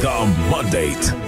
The Mandate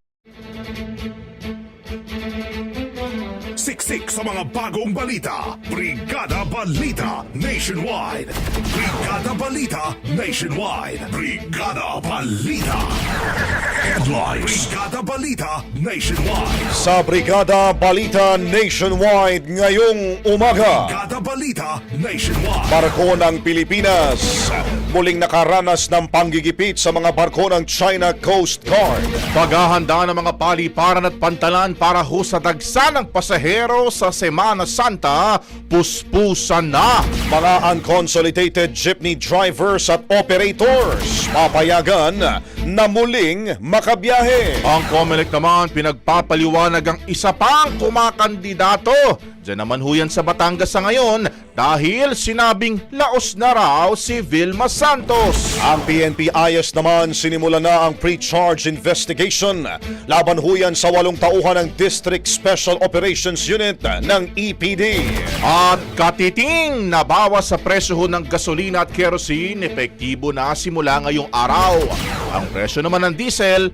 Siksik sa mga bagong balita. Brigada Balita Nationwide. Brigada Balita Nationwide. Brigada Balita. Headlines. Brigada Balita Nationwide. Sa Brigada Balita Nationwide ngayong umaga. Brigada Balita Nationwide. Barko ng Pilipinas muling nakaranas ng panggigipit sa mga barko ng China Coast Guard. Paghahanda ng mga paliparan at pantalan para ho sa dagsa ng pasahero sa Semana Santa, puspusan na. Mga unconsolidated jeepney drivers at operators papayagan na muling makabiyahe. Ang COMELEC naman pinagpapaliwanag ang isa pang kumakandidato. Diyan naman ho yan sa Batangas sa ngayon dahil sinabing laos na raw si Vilma Santos. Ang PNP ayos naman sinimula na ang pre-charge investigation laban huyan sa walong tauhan ng District Special Operations Unit ng EPD. At katiting nabawas sa presyo ho ng gasolina at kerosene, epektibo na simula ngayong araw. Ang presyo naman ng diesel,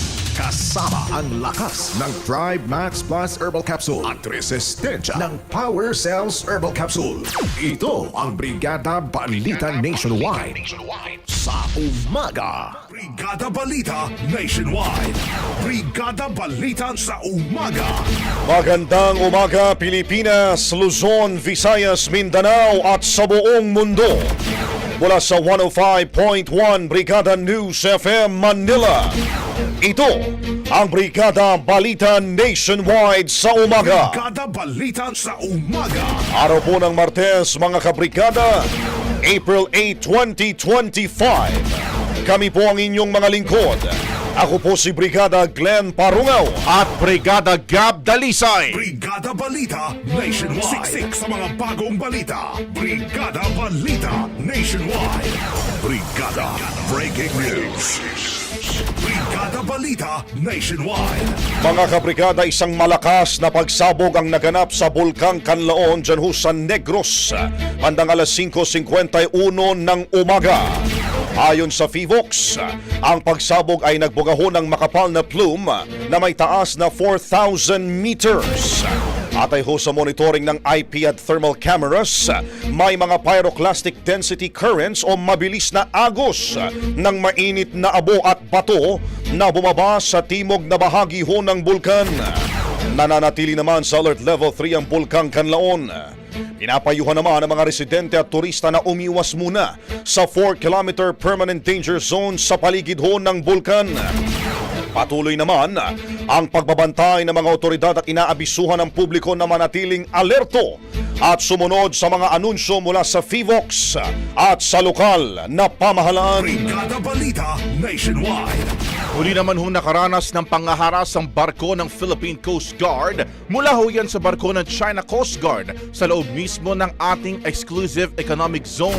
Kasama ang lakas ng Thrive Max Plus Herbal Capsule at resistensya ng Power Cells Herbal Capsule. Ito ang Brigada Balita Nationwide sa umaga. Brigada Balita Nationwide. Brigada Balita sa umaga. Magandang umaga Pilipinas, Luzon, Visayas, Mindanao at sa buong mundo. Mula sa 105.1 Brigada News FM Manila. Ito ang Brigada Balita Nationwide sa umaga. Brigada Balita sa umaga. Araw po ng Martes mga kabrigada, April 8, 2025. Kami po ang inyong mga lingkod. Ako po si Brigada Glenn Parungaw. At Brigada Gab Dalisay. Brigada Balita Nationwide. Siksik sa mga bagong balita. Brigada Balita Nationwide. Brigada Breaking News. Brigada Balita Nationwide. Mga kabrigada, isang malakas na pagsabog ang naganap sa Bulkang Kanlaon dyan ho sa Negros. Handang alas 5.51 ng umaga. Ayon sa FIVOX, ang pagsabog ay nagbugaho ng makapal na plume na may taas na 4,000 meters. Atay ho sa monitoring ng IP at thermal cameras, may mga pyroclastic density currents o mabilis na agos ng mainit na abo at bato na bumaba sa timog na bahagi ho ng bulkan. Nananatili naman sa alert level 3 ang Bulkang Kanlaon. Pinapayuhan naman ang mga residente at turista na umiwas muna sa 4-kilometer permanent danger zone sa paligid ho ng bulkan. Patuloy naman ang pagbabantay ng mga otoridad at inaabisuhan ng publiko na manatiling alerto at sumunod sa mga anunsyo mula sa FIVOX at sa lokal na pamahalaan. Brigada Balita Nationwide. Huli naman hong nakaranas ng pangaharas ang barko ng Philippine Coast Guard mula ho yan sa barko ng China Coast Guard sa loob mismo ng ating exclusive economic zone.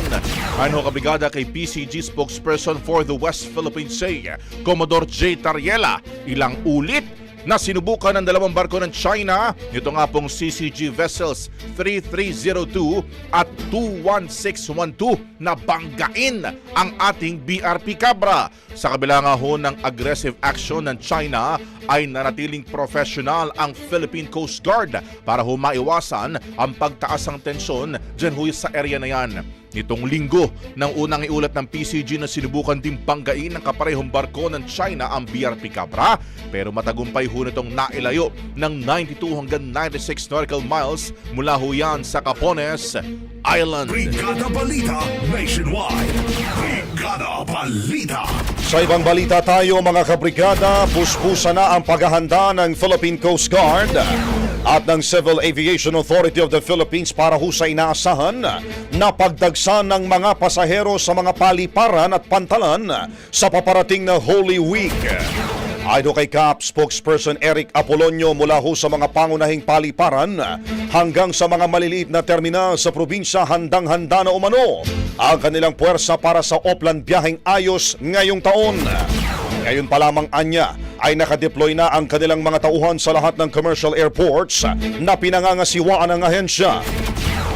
Ano ho kabrigada kay PCG spokesperson for the West Philippine Sea, Commodore J. Tariela, ilang ulit na sinubukan ng dalawang barko ng China, nito nga pong CCG vessels 3302 at 21612 na banggain ang ating BRP Cabra. Sa kabila nga ho ng aggressive action ng China ay nanatiling professional ang Philippine Coast Guard para ho maiwasan ang pagtaas ng tensyon dyan sa area na yan. Nitong linggo, nang unang iulat ng PCG na sinubukan din banggain ng kaparehong barko ng China ang BRP Cabra pero matagumpay ho nitong nailayo ng 92 hanggang 96 nautical miles mula ho yan sa Capones Island. Brigada Balita Nationwide. Brigada Balita. Sa ibang balita tayo mga kabrigada, puspusa na ang paghahanda ng Philippine Coast Guard at ng Civil Aviation Authority of the Philippines para ho sa inaasahan na pagdagsa ng mga pasahero sa mga paliparan at pantalan sa paparating na Holy Week. Ayon kay CAP spokesperson Eric Apolonio mula ho sa mga pangunahing paliparan hanggang sa mga maliliit na terminal sa probinsya handang-handa na umano ang kanilang puwersa para sa Oplan biyaheng ayos ngayong taon. Ngayon pa lamang anya ay nakadeploy na ang kanilang mga tauhan sa lahat ng commercial airports na pinangangasiwaan ng ahensya.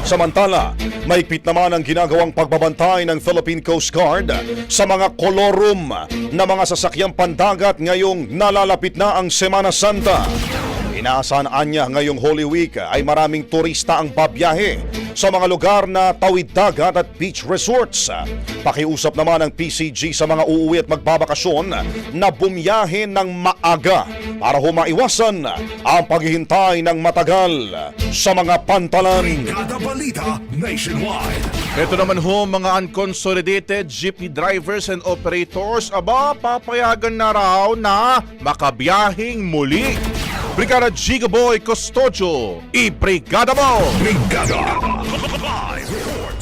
Samantala, maigpit naman ang ginagawang pagbabantay ng Philippine Coast Guard sa mga kolorum na mga sasakyang pandagat ngayong nalalapit na ang Semana Santa. Inaasahan anya ngayong Holy Week ay maraming turista ang babiyahe sa mga lugar na tawid dagat at beach resorts. Pakiusap naman ng PCG sa mga uuwi at magbabakasyon na bumiyahe ng maaga para humaiwasan ang paghihintay ng matagal sa mga pantalan. Balita Nationwide. Ito naman ho mga unconsolidated jeepney drivers and operators aba papayagan na raw na makabiyahing muli. Brigada Gigaboy Custodio, i-brigada mo! Brigada Live Report.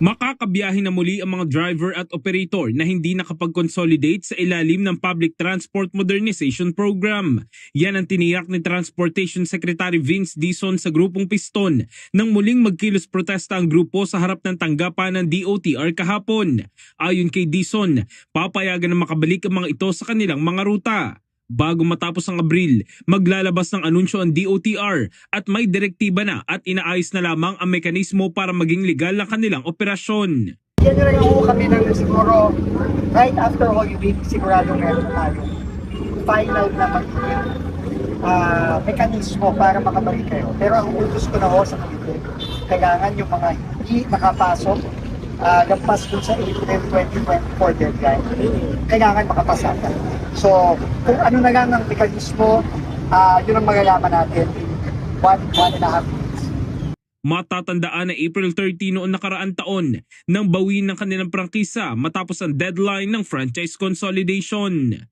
Makakabiyahe na muli ang mga driver at operator na hindi nakapag-consolidate sa ilalim ng Public Transport Modernization Program. Yan ang tiniyak ni Transportation Secretary Vince Dizon sa grupong Piston nang muling magkilos protesta ang grupo sa harap ng tanggapan ng DOTR kahapon. Ayon kay Dizon, papayagan na makabalik ang mga ito sa kanilang mga ruta. Bago matapos ang Abril, maglalabas ng anunsyo ang DOTR at may direktiba na at inaayos na lamang ang mekanismo para maging legal ang kanilang operasyon. January ho kami ng siguro right after Holy Week, sigurado meron tayo. final na magiging ah, mekanismo para makabalik kayo. Pero ang utos ko na ho sa committee, kailangan yung mga hindi nakapasok uh, lampas dun sa April 2024 deadline, kailangan makapasa ka. So, kung ano na lang ang mekanismo, ah, yun ang magalaman natin in one, one and a half weeks. Matatandaan na April 30 noon nakaraang taon nang bawiin ng kanilang prangkisa matapos ang deadline ng franchise consolidation.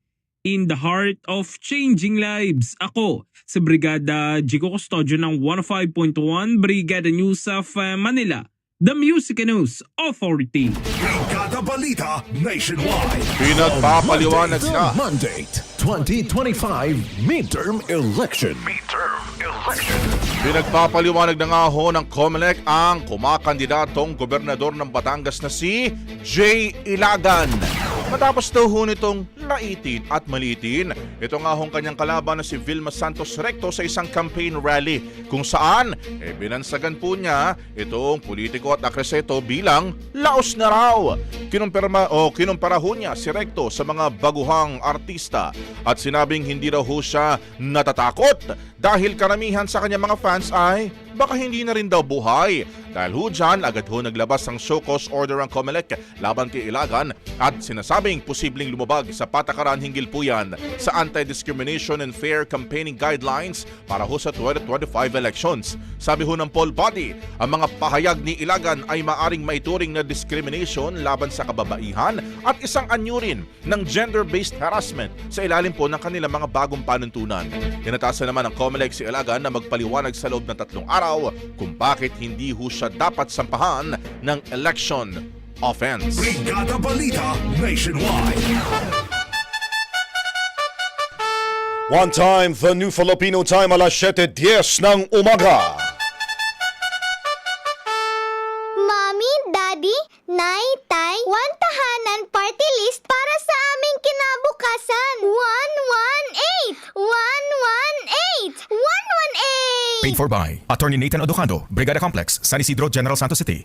In the heart of changing lives, ako sa Brigada Jico Custodio ng 105.1 Brigada News of uh, Manila, the Music News Authority. Brigada Balita Nationwide. Pinagpapaliwanag The na Mandate 2025 Midterm Election. Midterm Election. Pinagpapaliwanag na nga ho ng COMELEC ang kumakandidatong gobernador ng Batangas na si Jay Ilagan. Matapos daw ho nitong laitin at malitin, ito nga hong kanyang kalaban na si Vilma Santos Recto sa isang campaign rally kung saan eh, binansagan po niya itong politiko at akreseto bilang laos na raw. Kinumpirma o kinumpara ho niya si Recto sa mga baguhang artista at sinabing hindi raw ho siya natatakot dahil karamihan sa kanyang mga fans ay baka hindi na rin daw buhay. Dahil ho dyan, agad ho naglabas ng show cause order ang COMELEC laban kay Ilagan at sinasabing posibleng lumabag sa patakaran hinggil po yan sa Anti-Discrimination and Fair Campaigning Guidelines para ho sa 2025 elections. Sabi ho ng poll body, ang mga pahayag ni Ilagan ay maaring maituring na discrimination laban sa kababaihan at isang anyurin ng gender-based harassment sa ilalim po ng kanilang mga bagong panuntunan. Tinatasan naman ng COMELEC si Ilagan na magpaliwanag sa loob ng tatlong araw kung bakit hindi ho siya dapat sampahan ng election offense. Brigada Balita Nationwide. One time, the new Filipino time alas 7.10 ng umaga. Mommy, Daddy, Nay, Tay, one tahanan party list para sa aming kinabukasan. 118! 118! 118! Paid for by Attorney Nathan Odocando, Brigada Complex, San Isidro, General Santos City.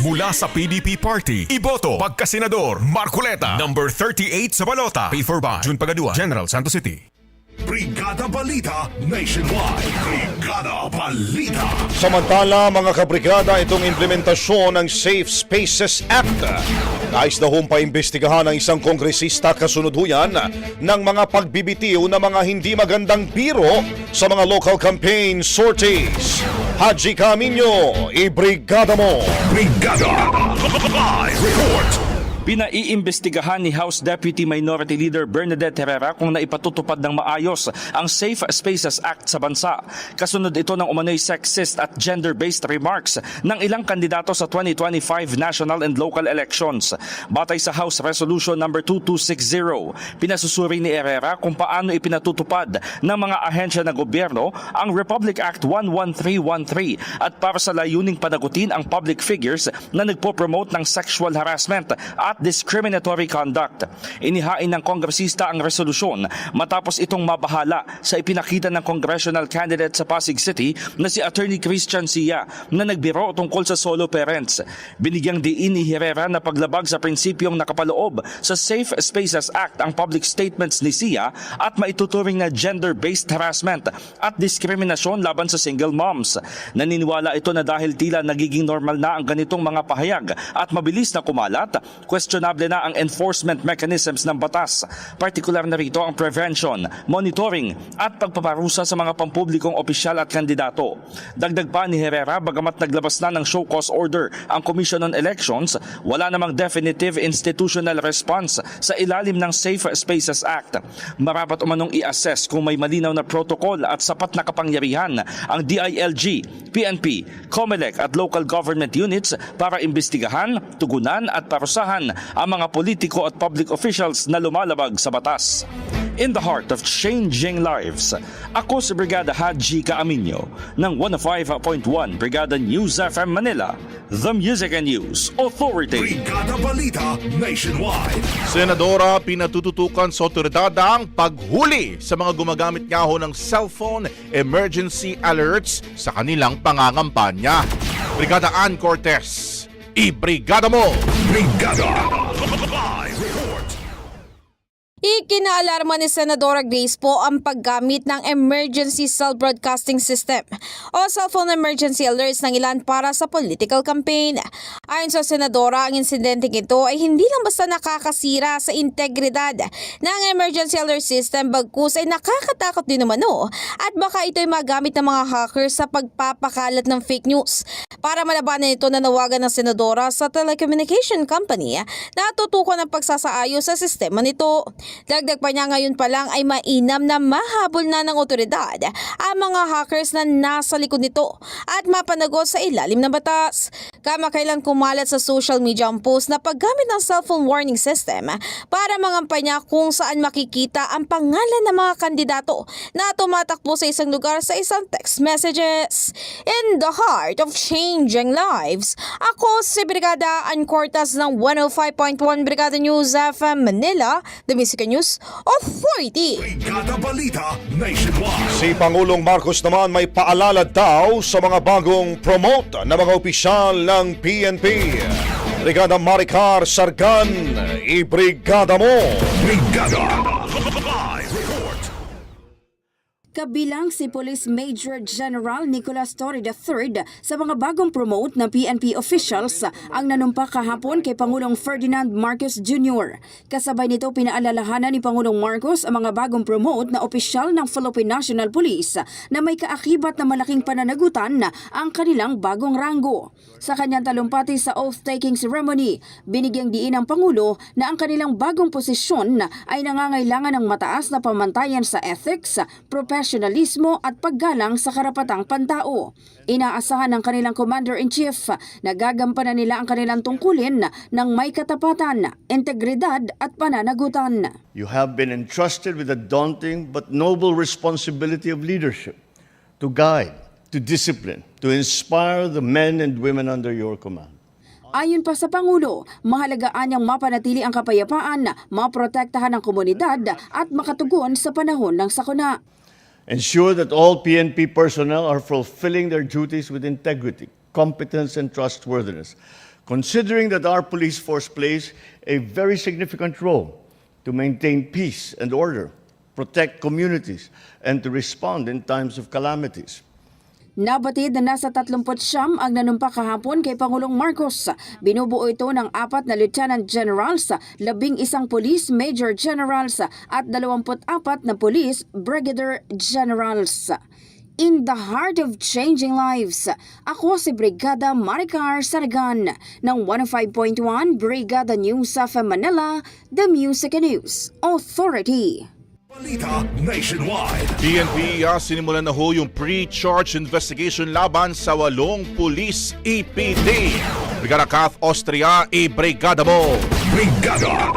Mula sa PDP Party, iboto, pagkasenador, Marcoleta, number 38 sa balota. Paid for by June Pagadua, General Santos City. Brigada Balita Nationwide. Brigada Balita. Samantala mga kabrigada itong implementasyon ng Safe Spaces Act. Nais na hong paimbestigahan ng isang kongresista kasunod ho yan ng mga pagbibitiw na mga hindi magandang biro sa mga local campaign sorties. Haji Camino, ibrigada mo! Brigada. Live report. Pinaiimbestigahan ni House Deputy Minority Leader Bernadette Herrera kung naipatutupad ng maayos ang Safe Spaces Act sa bansa. Kasunod ito ng umano'y sexist at gender-based remarks ng ilang kandidato sa 2025 national and local elections. Batay sa House Resolution number 2260, pinasusuri ni Herrera kung paano ipinatutupad ng mga ahensya ng gobyerno ang Republic Act 11313 at para sa layuning panagutin ang public figures na nagpo-promote ng sexual harassment at discriminatory conduct. Inihain ng kongresista ang resolusyon matapos itong mabahala sa ipinakita ng congressional candidate sa Pasig City na si Attorney Christian Sia na nagbiro tungkol sa solo parents. Binigyang diin ni Herrera na paglabag sa prinsipyong nakapaloob sa Safe Spaces Act ang public statements ni Sia at maituturing na gender-based harassment at diskriminasyon laban sa single moms. Naniniwala ito na dahil tila nagiging normal na ang ganitong mga pahayag at mabilis na kumalat, questionable na ang enforcement mechanisms ng batas. Partikular na rito ang prevention, monitoring at pagpaparusa sa mga pampublikong opisyal at kandidato. Dagdag pa ni Herrera, bagamat naglabas na ng show cause order ang Commission on Elections, wala namang definitive institutional response sa ilalim ng Safe Spaces Act. Marapat umanong i-assess kung may malinaw na protocol at sapat na kapangyarihan ang DILG, PNP, COMELEC at local government units para imbestigahan, tugunan at parusahan ang mga politiko at public officials na lumalabag sa batas. in the heart of changing lives. Ako si Brigada Haji Kaaminyo ng 105.1 Brigada News FM Manila, The Music and News Authority. Brigada Balita Nationwide. Senadora, pinatututukan sa otoridad ang paghuli sa mga gumagamit nga ho ng cellphone emergency alerts sa kanilang pangangampanya. Brigada Ann Cortez, mo! Brigada Live Report. Ikinaalarma ni Senadora Grace po ang paggamit ng Emergency Cell Broadcasting System o cellphone emergency alerts ng ilan para sa political campaign. Ayon sa Senadora, ang insidente ito ay hindi lang basta nakakasira sa integridad ng emergency alert system bagkus ay nakakatakot din naman o at baka ito ay magamit ng mga hackers sa pagpapakalat ng fake news. Para malabanan ito nanawagan ng Senadora sa telecommunication company na tutukan ng pagsasaayos sa sistema nito. Dagdag pa niya ngayon pa lang ay mainam na mahabol na ng otoridad ang mga hackers na nasa likod nito at mapanagot sa ilalim ng batas. Kamakailan kumalat sa social media ang post na paggamit ng cellphone warning system para mangampanya kung saan makikita ang pangalan ng mga kandidato na tumatakbo sa isang lugar sa isang text messages. In the heart of changing lives, ako si Brigada Ancortas ng 105.1 Brigada News FM Manila, The Music News Authority. Brigada Balita Nationwide. Si Pangulong Marcos naman may paalala daw sa mga bagong promote na mga opisyal ng PNP. Brigada Maricar Sargan, i-brigada mo! Brigada. Kabilang si Police Major General Nicolas Torre III sa mga bagong promote na PNP officials ang nanumpa kahapon kay Pangulong Ferdinand Marcos Jr. Kasabay nito pinaalalahanan ni Pangulong Marcos ang mga bagong promote na opisyal ng Philippine National Police na may kaakibat na malaking pananagutan ang kanilang bagong ranggo. Sa kanyang talumpati sa oath-taking ceremony, binigyang diin ng Pangulo na ang kanilang bagong posisyon ay nangangailangan ng mataas na pamantayan sa ethics, professionalismo at paggalang sa karapatang pantao. Inaasahan ng kanilang Commander-in-Chief na gagampanan nila ang kanilang tungkulin ng may katapatan, integridad at pananagutan. You have been entrusted with the daunting but noble responsibility of leadership to guide, to discipline, to inspire the men and women under your command. Ayon pa sa Pangulo, mahalagaan niyang mapanatili ang kapayapaan, maprotektahan ang komunidad at makatugon sa panahon ng sakuna. Ensure that all PNP personnel are fulfilling their duties with integrity, competence, and trustworthiness, considering that our police force plays a very significant role to maintain peace and order, protect communities, and to respond in times of calamities. Nabatid na nasa 30 siyam ang nanumpa kahapon kay Pangulong Marcos. Binubuo ito ng apat na Lieutenant Generals, labing isang Police Major Generals at 24 na Police Brigadier Generals. In the heart of changing lives, ako si Brigada Maricar Saragan ng 105.1 Brigada News of Manila, The Music and News Authority. Balita Nationwide. PNP uh, sinimulan na ho yung pre-charge investigation laban sa walong police EPD. Brigada Kath Austria, i-brigada mo! Brigada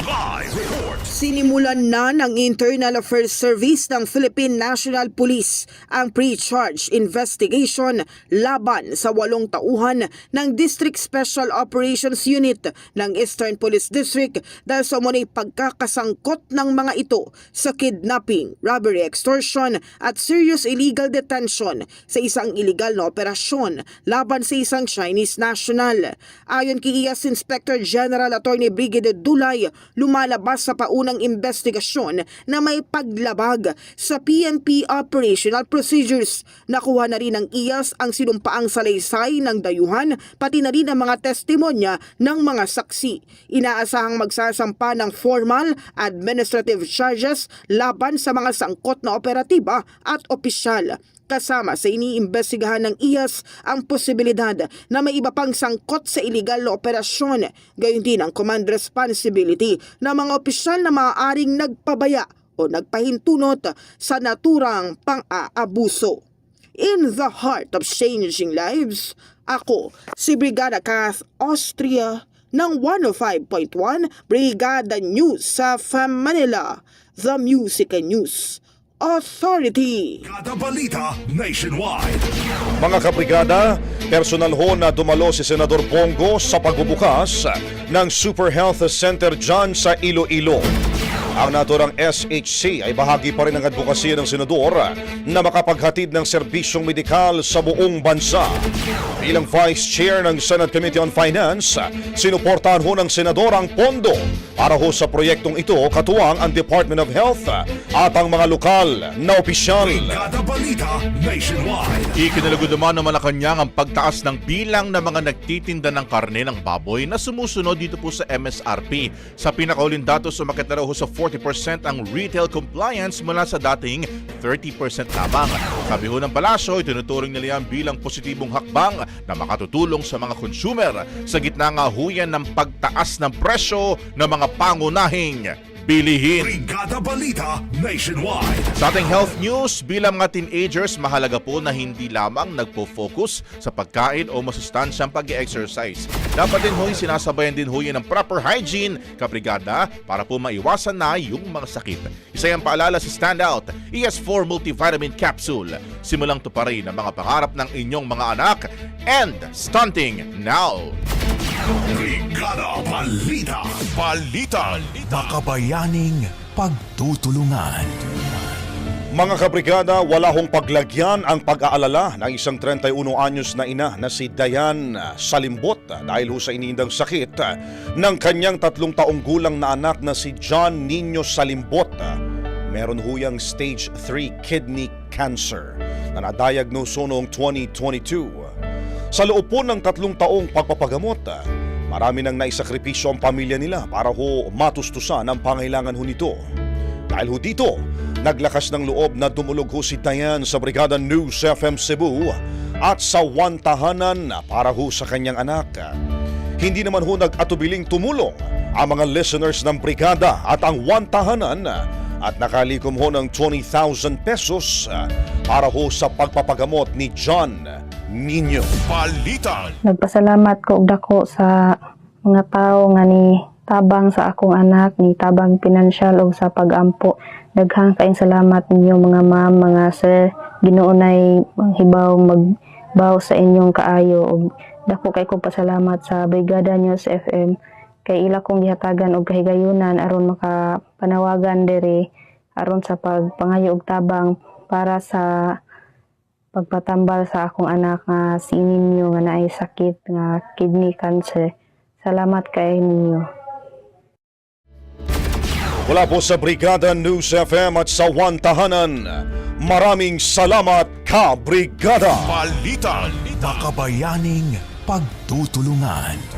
Live Report. Sinimulan na ng Internal Affairs Service ng Philippine National Police ang pre-charge investigation laban sa walong tauhan ng District Special Operations Unit ng Eastern Police District dahil sa umunay pagkakasangkot ng mga ito sa kidnapping, robbery, extortion at serious illegal detention sa isang illegal na operasyon laban sa isang Chinese national. Ayon kay IAS Inspector General Attorney Brigadier Dulay, lumalabas sa paunang investigasyon na may paglabag sa PNP operational procedures. Nakuha na rin ng IAS ang sinumpaang salaysay ng dayuhan pati na rin ang mga testimonya ng mga saksi. Inaasahang magsasampa ng formal administrative charges laban sa mga sangkot na operatiba at opisyal. Kasama sa iniimbestigahan ng IAS ang posibilidad na may iba pang sangkot sa iligal na operasyon. Gayon din ang command responsibility ng mga opisyal na maaaring nagpabaya o nagpahintunot sa naturang pang-aabuso. In the heart of changing lives, ako si Brigada Kath Austria ng 105.1 Brigada News sa Manila, The Music and News Authority. Kada balita nationwide. Mga kabrigada, personal ho na dumalo si Senador Bongo sa pagbubukas ng Super Health Center dyan sa Iloilo. Ang naturang SHC ay bahagi pa rin ng advokasya ng senador na makapaghatid ng serbisyong medikal sa buong bansa. Bilang Vice Chair ng Senate Committee on Finance, sinuportahan ho ng senador ang pondo para ho sa proyektong ito katuwang ang Department of Health at ang mga lokal na opisyal. Ikinalagod naman ng Malacanang ang pagtaas ng bilang ng mga nagtitinda ng karne ng baboy na sumusunod dito po sa MSRP. Sa pinakauling datos, umakit na raw ho sa 40% ang retail compliance mula sa dating 30% lamang. Sabi ho ng palasyo, itinuturing nila yan bilang positibong hakbang na makatutulong sa mga consumer sa gitna nga ho yan ng pagtaas ng presyo ng mga pangunahing bilihin. Brigada balita nationwide. Sa ating health news, bilang mga teenagers, mahalaga po na hindi lamang nagpo-focus sa pagkain o masustansyang pag-exercise. Dapat din ho'y sinasabayan din ho'y ng proper hygiene, kabrigada, para po maiwasan na yung mga sakit. Isa yung paalala sa Standout, ES4 Multivitamin Capsule. Simulang tuparin ang mga pangarap ng inyong mga anak and stunting now. Brigada balita. Balita. Makabayaning pagtutulungan. Mga kabrigada, wala hong paglagyan ang pag-aalala ng isang 31 anyos na ina na si Dayan Salimbot dahil ho sa iniindang sakit ng kanyang tatlong taong gulang na anak na si John Nino Salimbot. Meron huyang stage 3 kidney cancer na na-diagnose noong 2022. Sa loob po ng tatlong taong pagpapagamot, marami nang naisakripisyo ang pamilya nila para ho matustusan ang pangailangan ho nito. Dahil ho dito, naglakas ng loob na dumulog ho si Diane sa Brigada News FM Cebu at sa one tahanan para ho sa kanyang anak. Hindi naman ho nag-atubiling tumulong ang mga listeners ng Brigada at ang one tahanan at nakalikom ho ng 20,000 pesos para ho sa pagpapagamot ni John Nino. Balita. Nagpasalamat ko og dako sa mga tao nga ni tabang sa akong anak, ni tabang pinansyal og sa pag-ampo. Daghang kaayong salamat ninyo mga ma'am, mga sir. Ginoo nay hibaw magbaw sa inyong kaayo og dako kay kong pasalamat sa Brigada News FM kay ila kong gihatagan og kahigayunan aron makapanawagan diri aron sa pagpangayo og tabang para sa pagpatambal sa akong anak nga si ninyo nga naay sakit nga kidney cancer. Salamat kay ninyo. Mula po sa Brigada News FM at sa One Tahanan, maraming salamat ka, Brigada! Balita. Makabayaning pagtutulungan.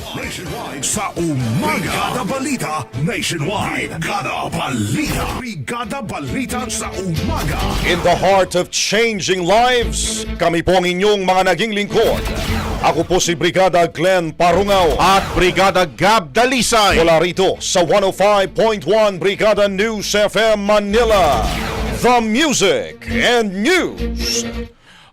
Nationwide sa umaga. Brigada balita nationwide. Brigada balita. Brigada balita sa umaga. In the heart of changing lives, kami po ang inyong mga naging lingkod. Ako po si Brigada Glenn Parungaw. At Brigada Gab Dalisay. Mula rito sa 105.1 Brigada News FM Manila. The Music and News